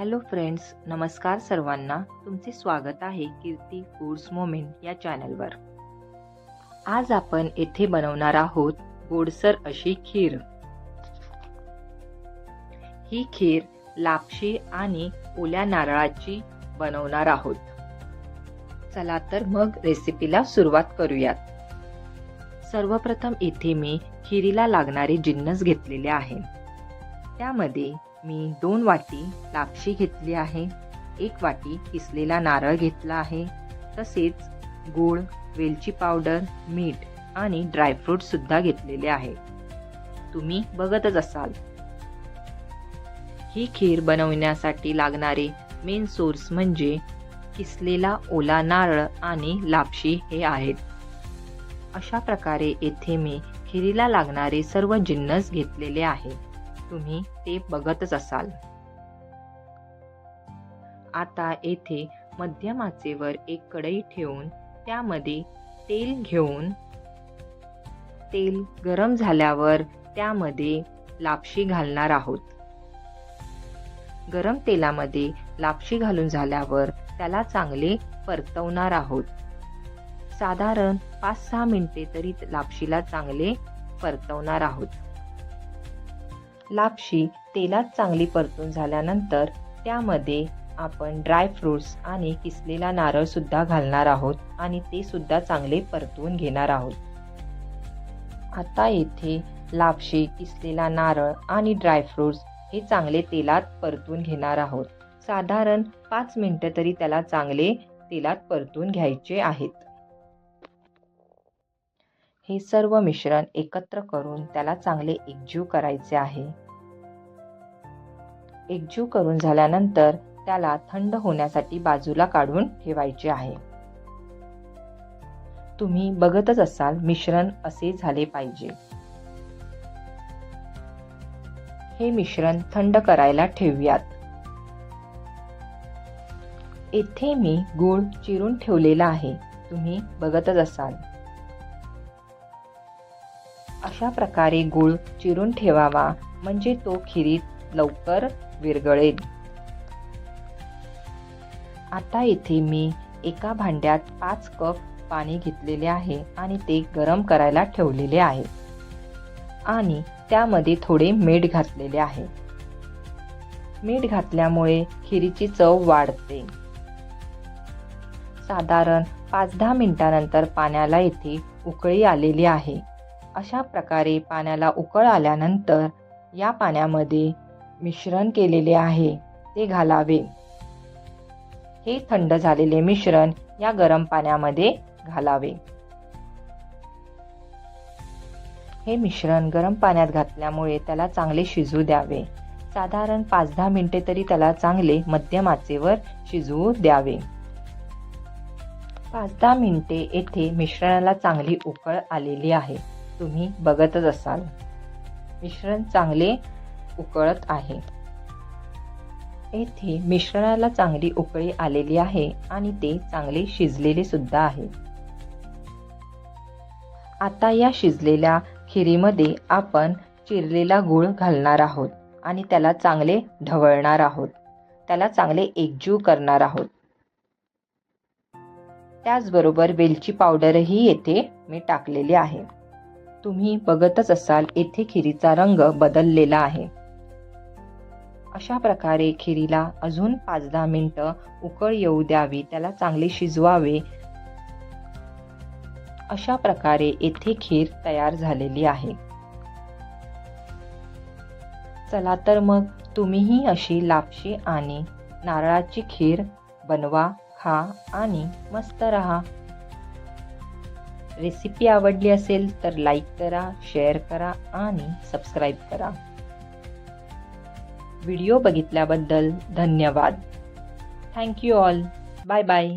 Hello friends नमस्कार सर्वांना. तुमचे स्वागत आहे कीर्ती फूड्स मोमेंट या चॅनलवर. आज आपण येथे बनवणार आहोत गोडसर अशी खीर. ही खीर लापशी आणि ओल्या नारळाची बनवणार आहोत. चला तर मग रेसिपीला सुरुवात करूयात. सर्वप्रथम इथे मी खिरीला लागणारे जिन्नस घेतलेले आहे. त्यामध्ये मी दोन वाटी लापशी घेतली आहे. एक वाटी किसलेला नारळ घेतला आहे. तसेच गूळ वेलची पावडर मीठ आणि ड्रायफ्रूटसुद्धा घेतलेले आहे. तुम्ही बघतच असाल. ही खीर बनवण्यासाठी लागणारे मेन सोर्स म्हणजे किसलेला ओला नारळ आणि लापशी हे आहेत. अशा प्रकारे येथे मी खिरीला लागणारे सर्व जिन्नस घेतलेले आहे. तुम्ही ते बघतच असाल. आता येथे मध्यमाचेवर एक कढई ठेवून त्यामध्ये तेल घेऊन तेल गरम झाल्यावर त्यामध्ये लापशी घालणार आहोत. गरम तेलामध्ये लापशी घालून झाल्यावर त्याला चांगले परतवणार आहोत. साधारण पाच सहा मिनिटे तरी लापशीला चांगले परतवणार आहोत. लापशी तेलात चांगली परतून झाल्यानंतर त्यामध्ये आपण ड्रायफ्रूट्स आणि किसलेला नारळसुद्धा घालणार आहोत आणि ते सुद्धा चांगले परतवून घेणार आहोत. आता येथे लापशी किसलेला नारळ आणि ड्रायफ्रुट्स हे चांगले तेलात परतून घेणार आहोत. साधारण पाच मिनटं तरी त्याला चांगले तेलात परतून घ्यायचे आहेत. हे सर्व मिश्रण एकत्र करून त्याला चांगले एकजीव करायचे आहे. एकजीव करून झाल्यानंतर त्याला थंड होण्यासाठी बाजूला काढून ठेवायचे आहे. तुम्ही बघतच असाल मिश्रण असे झाले पाहिजे. हे मिश्रण थंड करायला ठेवूयात. येथे मी गूळ चिरून ठेवलेला आहे. तुम्ही बघतच असाल. अशा प्रकारे गूळ चिरून ठेवावा. म्हणजे तो खिरीत लवकर विरगळेल आता इथे मी एका भांड्यात पाच कप पाणी घेतलेले आहे आणि ते गरम करायला ठेवलेले आहे. आणि त्यामध्ये थोडे मीठ घातलेले आहे. मीठ घातल्यामुळे खिरीची चव वाढते. साधारण पाच दहा मिनिटानंतर पाण्याला इथे उकळी आलेली आहे. अशा प्रकारे पाण्याला उकळ आल्यानंतर या पाण्यामध्ये मिश्रण केलेले आहे ते घालावे. हे थंड झालेले मिश्रण या गरम पाण्यामध्ये घालावे. हे मिश्रण गरम पाण्यात घातल्यामुळे त्याला चांगले शिजू द्यावे. साधारण पाच दहा मिनिटे तरी त्याला चांगले मध्यम आचेवर शिजवू द्यावे. पाच दहा मिनिटे येथे मिश्रणाला चांगली उकळ आलेली आहे. तुम्ही बघतच असाल. मिश्रण चांगले उकळत आहे. येथे मिश्रणाला चांगली उकळी आलेली आहे आणि ते चांगले शिजलेले सुद्धा आहे. आता या शिजलेल्या खिरीमध्ये आपण चिरलेला गूळ घालणार आहोत आणि त्याला चांगले ढवळणार आहोत. त्याला चांगले एकजीव करणार आहोत. त्याचबरोबर वेलची पावडरही येथे मी टाकलेली आहे. तुम्ही बघतच असाल येथे खिरीचा रंग बदललेला आहे. अशा प्रकारे खिरीला अजून पाच दहा मिनटं उकळ येऊ द्यावी त्याला चांगले शिजवावे. अशा प्रकारे येथे खीर तयार झालेली आहे. चला तर मग तुम्हीही अशी लापशी आणि नारळाची खीर बनवा खा आणि मस्त रहा. रेसिपी आवडली असेल तर लाईक करा शेअर करा आणि सबस्क्राईब करा. व्हिडिओ बघितल्याबद्दल धन्यवाद. Thank you all. Bye bye.